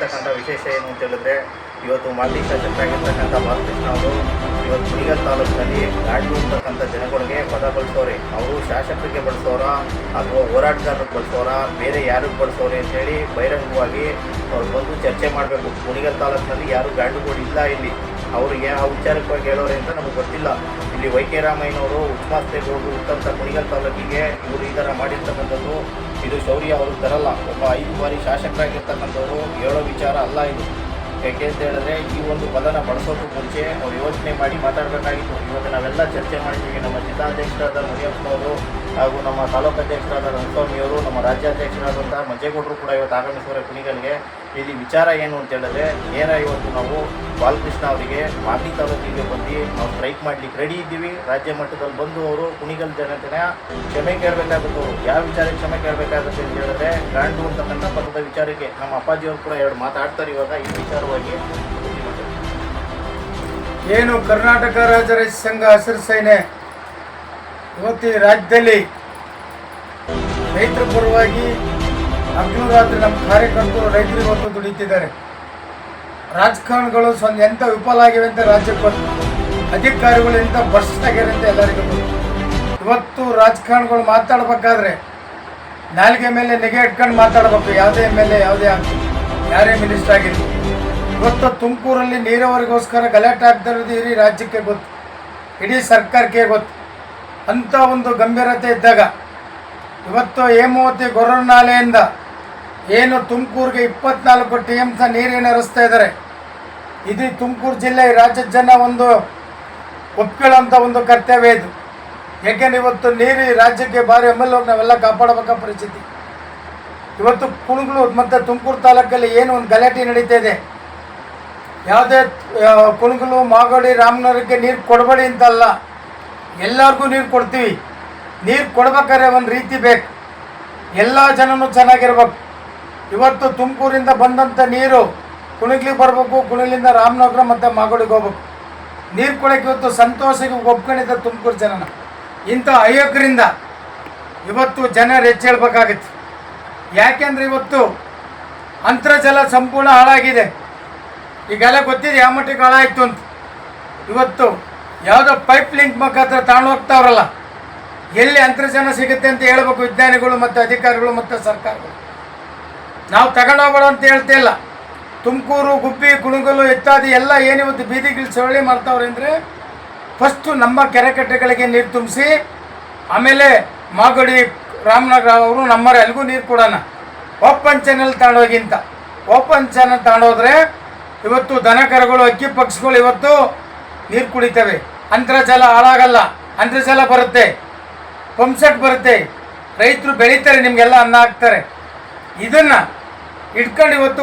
ವಿಶೇಷ ಏನು ಅಂತ ಹೇಳಿದ್ರೆ, ಇವತ್ತು ಮಾಜಿ ಶಾಸಕರಾಗಿರ್ತಕ್ಕಂಥ ಬಾಲಕೃಷ್ಣ ಅವರು ಇವತ್ತು ಕುಣಿಗಲ್ ತಾಲೂಕಿನಲ್ಲಿ ಗಾಡಿ ಇರ್ತಕ್ಕಂಥ ಜನಗಳಿಗೆ ಪದ ಬಳಸೋರೆ ಅವರು ಶಾಸಕರಿಗೆ ಬಳಸೋರ ಅಥವಾ ಹೋರಾಟಗಾರರಿಗೆ ಬಳಸೋರ, ಬೇರೆ ಯಾರಿಗೆ ಬಳಸೋರೆ ಅಂತೇಳಿ ಬಹಿರಂಗವಾಗಿ ಅವ್ರು ಬಂದು ಚರ್ಚೆ ಮಾಡಬೇಕು. ಕುಣಿಗಲ್ ತಾಲೂಕಿನಲ್ಲಿ ಯಾರು ಗಾಡಿಗಳು ಇಲ್ಲ ಇಲ್ಲಿ. ಅವರಿಗೆ ಆ ವಿಚಾರಕ್ಕಾಗಿ ಹೇಳೋರೆ ಅಂತ ನಮಗೆ ಗೊತ್ತಿಲ್ಲ. ಇಲ್ಲಿ ವೈ ಕೆ ರಾಮಯ್ಯನವರು ಹೋಗಿ ಉತ್ತಂತ ಕುಣಿಗಲ್ ತಾಲೂಕಿಗೆ ಇವರು ಈ ಥರ ಮಾಡಿರ್ತಕ್ಕಂಥದ್ದು, ಇದು ಶೌರ್ಯ ಅವರು ತರಲ್ಲ. ಒಬ್ಬ ಐದು ಬಾರಿ ಶಾಸಕರಾಗಿರ್ತಕ್ಕಂಥವ್ರು ಹೇಳೋ ವಿಚಾರ ಅಲ್ಲ ಇದು. ಯಾಕೆ ಅಂತ ಹೇಳಿದ್ರೆ ಈ ಒಂದು ಪದನ ಬಳಸೋದು ಮುಂಚೆ ಅವ್ರು ಯೋಚನೆ ಮಾಡಿ ಮಾತಾಡಬೇಕಾಗಿತ್ತು. ಇವತ್ತು ನಾವೆಲ್ಲ ಚರ್ಚೆ ಮಾಡಿದ್ದೀವಿ. ನಮ್ಮ ಜಿಲ್ಲಾಧ್ಯಕ್ಷರಾದ ಮುನಿಯಪ್ಪನವರು ಹಾಗೂ ನಮ್ಮ ತಾಲೂಕು ಅಧ್ಯಕ್ಷರಾದ ರಂಗಸ್ವಾಮಿಯವರು ನಮ್ಮ ರಾಜ್ಯಾಧ್ಯಕ್ಷರಾದಂಥ ಮಂಜೇಗೌಡರು ಕೂಡ ಇವತ್ತು ಆಗಮಿಸಿದ್ರೆ ಕುಣಿಗಲ್ಗೆ. ಇಲ್ಲಿ ವಿಚಾರ ಏನು ಅಂತ ಹೇಳಿದ್ರೆ, ನೇರ ಇವತ್ತು ನಾವು ಬಾಲಕೃಷ್ಣ ಅವರಿಗೆ ಮಾತಿ ತಾಲೂಕಿಗೆ ಬಂದು ನಾವು ಸ್ಟ್ರೈಕ್ ಮಾಡ್ಲಿಕ್ಕೆ ರೆಡಿ ಇದ್ದೀವಿ. ರಾಜ್ಯ ಮಟ್ಟದಲ್ಲಿ ಬಂದು ಅವರು ಕುಣಿಗಲ್ ಜನತೆನ ಕ್ಷಮೆ ಕೇಳಬೇಕಾಗುತ್ತೆ ಯಾವ ವಿಚಾರಕ್ಕೆ ಕ್ಷಮೆ ಕೇಳಬೇಕಾಗುತ್ತೆ ಅಂತ ಹೇಳಿದ್ರೆ ಗ್ರಾಂಡು ಅಂತಕ್ಕಂಥ ಪದದ ವಿಚಾರಕ್ಕೆ ನಮ್ಮ ಅಪ್ಪಾಜಿಯವರು ಕೂಡ ಎರಡು ಮಾತಾಡ್ತಾರೆ ಇವಾಗ, ಈ ವಿಚಾರವಾಗಿ ಏನು ಕರ್ನಾಟಕ ರಾಜ್ಯ ರೈತ ಸಂಘ ಹಸಿರು ಸೇನೆ ಇವತ್ತು ರಾಜ್ಯದಲ್ಲಿ ರೈತರ ಪರವಾಗಿ ಹಗಲು ನಮ್ಮ ಕಾರ್ಯಕರ್ತರು ರೈತರಿಗೊಂದು ದುಡಿತಿದ್ದಾರೆ ರಾಜಕಾರಣಗಳು ಸ್ವಲ್ಪ ಎಂಥ ವಿಫಲ ಆಗಿವೆ ಅಂತ ರಾಜ್ಯಕ್ಕೆ ಗೊತ್ತು. ಅಧಿಕಾರಿಗಳು ಎಂಥ ಅಂತ ಎಲ್ಲರಿಗೂ ಇವತ್ತು ರಾಜಕಾರಣಗಳು ಮಾತಾಡಬೇಕಾದ್ರೆ ನಾಲ್ಗೆ ಮೇಲೆ ನೆಗೆ ಇಟ್ಕೊಂಡು ಮಾತಾಡಬೇಕು. ಯಾವುದೇ ಎ ಯಾವುದೇ ಆಗಲಿ ಯಾರೇ ಮಿನಿಸ್ಟರ್ ಆಗಿರಲಿ. ಇವತ್ತು ತುಮಕೂರಲ್ಲಿ ನೀರಾವರಿಗೋಸ್ಕರ ಗಲಾಟೆ ಆಗ್ತಾ ಇರೋದು ಇಡೀ ರಾಜ್ಯಕ್ಕೆ ಗೊತ್ತು. ಇಡೀ ಸರ್ಕಾರಕ್ಕೆ ಗೊತ್ತು. ಅಂಥ ಒಂದು ಗಂಭೀರತೆ ಇದ್ದಾಗ ಇವತ್ತು ಹೇಮಾವತಿ ಗೊರನಾಲೆಯಿಂದ ಏನು ತುಮಕೂರಿಗೆ ಇಪ್ಪತ್ನಾಲ್ಕು ಟಿ ಎಂ ಸ ನೀರೇನು ಹರಿಸ್ತಾ ಇದ್ದಾರೆ? ಇದು ತುಮಕೂರು ಜಿಲ್ಲೆ ರಾಜ್ಯದ ಜನ ಒಂದು ಒಪ್ಕೊಳ್ಳೋಂಥ ಒಂದು ಕರ್ತವ್ಯ ಇದು. ಯಾಕೆಂದ್ರೆ ಇವತ್ತು ನೀರು ರಾಜ್ಯಕ್ಕೆ ಭಾರಿ ಎಂ ಎಲ್ ನಾವೆಲ್ಲ ಕಾಪಾಡಬೇಕ ಪರಿಸ್ಥಿತಿ. ಇವತ್ತು ಕುಣಗಳು ಮತ್ತು ತುಮಕೂರು ತಾಲೂಕಲ್ಲಿ ಏನು ಒಂದು ಗಲಾಟೆ ನಡೀತಾ ಇದೆ? ಯಾವುದೇ ಕುಣಗಲು ಮಾಗಡಿ, ರಾಮನಗರಕ್ಕೆ ನೀರು ಕೊಡಬೇಡಿ ಅಂತಲ್ಲ ಎಲ್ಲರಿಗೂ ನೀರು ಕೊಡ್ತೀವಿ. ನೀರು ಕೊಡ್ಬೇಕಾದ್ರೆ ಒಂದು ರೀತಿ ಬೇಕು. ಎಲ್ಲ ಜನನೂ ಚೆನ್ನಾಗಿರ್ಬೇಕು. ಇವತ್ತು ತುಮಕೂರಿಂದ ಬಂದಂಥ ನೀರು ಕುಣಿಗ್ಲಿಗೆ ಬರಬೇಕು ಕುಣಿಲಿಂದ ರಾಮನಗರ ಮತ್ತು ಮಾಗೋಡಿಗೆ ಹೋಗ್ಬೇಕು. ನೀರು ಕೊಡೋಕೆ ಇವತ್ತು ಸಂತೋಷಕ್ಕೆ ಒಪ್ಕೊಂಡಿದ್ದ ತುಮಕೂರು ಜನನ. ಇಂಥ ಅಯೋಗ್ಯರಿಂದ ಇವತ್ತು ಜನರು ಹೆಚ್ಚೇಳ್ಬೇಕಾಗತ್ತೆ ಯಾಕೆಂದರೆ ಇವತ್ತು ಅಂತರ್ಜಲ ಸಂಪೂರ್ಣ ಹಾಳಾಗಿದೆ. ಈಗೆಲ್ಲ ಗೊತ್ತಿದೆ ಯಾವ ಮಟ್ಟಿಗೆ ಹಾಳಾಯ್ತು ಅಂತ. ಇವತ್ತು ಯಾವುದೋ ಪೈಪ್ ಲಿಂಕ್ ಮುಖಾಂತರ ತಗೊಂಡು ಹೋಗ್ತಾವ್ರಲ್ಲ. ಎಲ್ಲಿ ಅಂತರ್ಜಲ ಸಿಗುತ್ತೆ ಅಂತ ಹೇಳ್ಬೇಕು ವಿಜ್ಞಾನಿಗಳು ಮತ್ತು ಅಧಿಕಾರಿಗಳು ಮತ್ತು ಸರ್ಕಾರಗಳು. ನಾವು ತಗೊಂಡೋಗ್ಬೇಡ ಅಂತ ಹೇಳ್ತಾ ಇಲ್ಲ. ತುಮಕೂರು, ಗುಬ್ಬಿ ಕುಣಗಲು ಇತ್ಯಾದಿ ಎಲ್ಲ ಏನಿವತ್ತು ಬೀದಿಗಳು ಸರಳಿ ಮಾಡ್ತಾವ್ರೆ ಅಂದರೆ ಫಸ್ಟು ನಮ್ಮ ಕೆರೆಕಟ್ಟೆಗಳಿಗೆ ನೀರು ತುಂಬಿಸಿ, ಆಮೇಲೆ ಮಾಗಡಿ ರಾಮನಗರ ಅವರು ನಮ್ಮರ ನೀರು ಕೊಡೋಣ. ಓಪನ್ ಚಾನಲ್ ತಗೊಂಡೋಗಿಂತ ಓಪನ್ ಚಾನಲ್ ತಗೊಂಡೋದ್ರೆ ಇವತ್ತು ದನ ಕರುಗಳು ಅಕ್ಕಿ ಪಕ್ಷಿಗಳು ಇವತ್ತು ನೀರು ಕುಡಿತವೆ. ಅಂತರ್ಜಲ ಹಾಳಾಗಲ್ಲ. ಅಂತರ್ಜಲ ಬರುತ್ತೆ. ಪಂಪ್ಸೆಟ್ ಬರುತ್ತೆ. ರೈತರು ಬೆಳೀತಾರೆ, ನಿಮಗೆಲ್ಲ ಅನ್ನ ಹಾಕ್ತಾರೆ. ಇದನ್ನು ಇಟ್ಕೊಂಡು ಇವತ್ತು